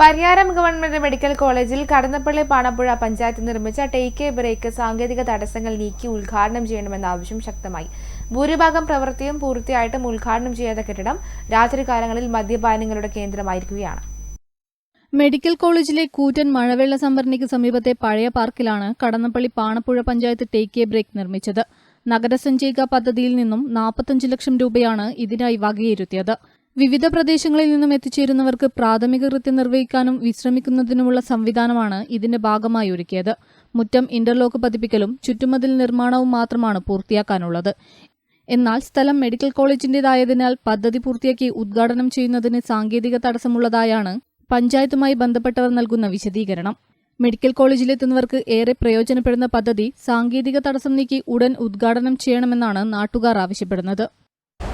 Pariyaram government medical കോളേജിൽ കടന്നപ്പള്ളി പാണപ്പുഴ പഞ്ചായത്ത് നിർമ്മിച്ച take break സാങ്കേതിക തടസ്സങ്ങൾ നീക്കി ഉദ്ഘാടനം ചെയ്യണമെന്ന ആവശ്യം ശക്തമായി. ഭൂരിഭാഗം പ്രവൃത്തിയും പൂർത്തിയായിട്ടും ഉദ്ഘാടനം ചെയ്യാത്ത കെട്ടിടം രാത്രികാലങ്ങളിൽ മദ്യപാനങ്ങളുടെ കേന്ദ്രമായിരിക്കുകയാണ്. മെഡിക്കൽ കോളേജിലെ കൂറ്റൻ മഴവെള്ള സംഭരണിക്ക് സമീപത്തെ പഴയ പാർക്കിലാണ് Kadannappally Panapuzha panchayat take a break നിർമ്മിച്ചത്. നഗരസഞ്ചയിക പദ്ധതിയിൽ നിന്നും നാൽപ്പത്തഞ്ച് ലക്ഷം രൂപയാണ് ഇതിനായി വകയിരുത്തിയത്. വിവിധ പ്രദേശങ്ങളിൽ നിന്നും എത്തിച്ചേരുന്നവർക്ക് പ്രാഥമിക കൃത്യം നിർവഹിക്കാനും വിശ്രമിക്കുന്നതിനുമുള്ള സംവിധാനമാണ് ഇതിന്റെ ഭാഗമായി ഒരുക്കിയത്. മുറ്റം ഇന്റർലോക്ക് പതിപ്പിക്കലും ചുറ്റുമതിൽ നിർമ്മാണവും മാത്രമാണ് പൂർത്തിയാക്കാനുള്ളത്. എന്നാൽ സ്ഥലം മെഡിക്കൽ കോളേജിന്റേതായതിനാൽ പദ്ധതി പൂർത്തിയാക്കി ഉദ്ഘാടനം ചെയ്യുന്നതിന് സാങ്കേതിക തടസ്സമുള്ളതായാണ് പഞ്ചായത്തുമായി ബന്ധപ്പെട്ടവർ നൽകുന്ന വിശദീകരണം. മെഡിക്കൽ കോളേജിലെത്തുന്നവർക്ക് ഏറെ പ്രയോജനപ്പെടുന്ന പദ്ധതി സാങ്കേതിക തടസ്സം നീക്കി ഉടൻ ഉദ്ഘാടനം ചെയ്യണമെന്നാണ് നാട്ടുകാർ ആവശ്യപ്പെടുന്നത്.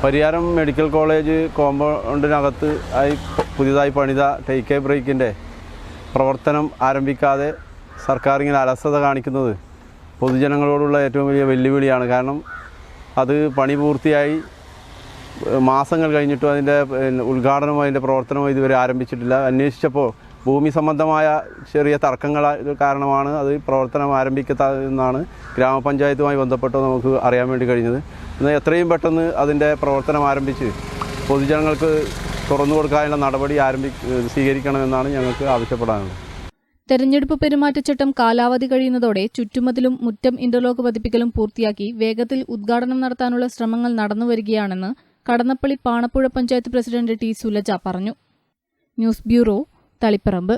പരിയാരം മെഡിക്കൽ കോളേജ് കോമ്പൗണ്ടിനകത്ത് ആയി പുതിയതായി പണിത ടേക്ക് എ ബ്രേക്കിന്റെ പ്രവർത്തനം ആരംഭിക്കാതെ സർക്കാർ ഇങ്ങനെ അലസത കാണിക്കുന്നത് പൊതുജനങ്ങളോടുള്ള ഏറ്റവും വലിയ വെല്ലുവിളിയാണ്. കാരണം അത് പണി പൂർത്തിയായി മാസങ്ങൾ കഴിഞ്ഞിട്ടും അതിന്റെ ഉദ്ഘാടനവും അതിന്റെ പ്രവർത്തനവും ഇതുവരെ ആരംഭിച്ചിട്ടില്ല. അന്വേഷിച്ചപ്പോൾ ഭൂമി സംബന്ധമായ ചെറിയ തർക്കങ്ങൾ കാരണമാണ് അത് പ്രവർത്തനം ആരംഭിക്കാത്തതെന്നാണ് ഗ്രാമപഞ്ചായത്തുമായി ബന്ധപ്പെട്ട് നമുക്ക് അറിയാൻ വേണ്ടി കഴിഞ്ഞത്. എന്നാൽ എത്രയും പെട്ടെന്ന് അതിന്റെ പ്രവർത്തനം ആരംഭിച്ച് പൊതുജനങ്ങൾക്ക് തുറന്നു കൊടുക്കാനുള്ള നടപടി ആരംഭി സ്വീകരിക്കണമെന്നാണ് ഞങ്ങൾക്ക് ആവശ്യപ്പെടാനുള്ളത്. തെരഞ്ഞെടുപ്പ് പെരുമാറ്റച്ചട്ടം കാലാവധി കഴിയുന്നതോടെ ചുറ്റുമതിലും മുറ്റം ഇന്റർലോക്ക് പതിപ്പിക്കലും പൂർത്തിയാക്കി വേഗത്തിൽ ഉദ്ഘാടനം നടത്താനുള്ള ശ്രമങ്ങൾ നടന്നുവരികയാണെന്ന് കടന്നപ്പള്ളി പാണപ്പുഴ പഞ്ചായത്ത് പ്രസിഡന്റ് ടി. സുലജ പറഞ്ഞു. News bureau Taliparamba.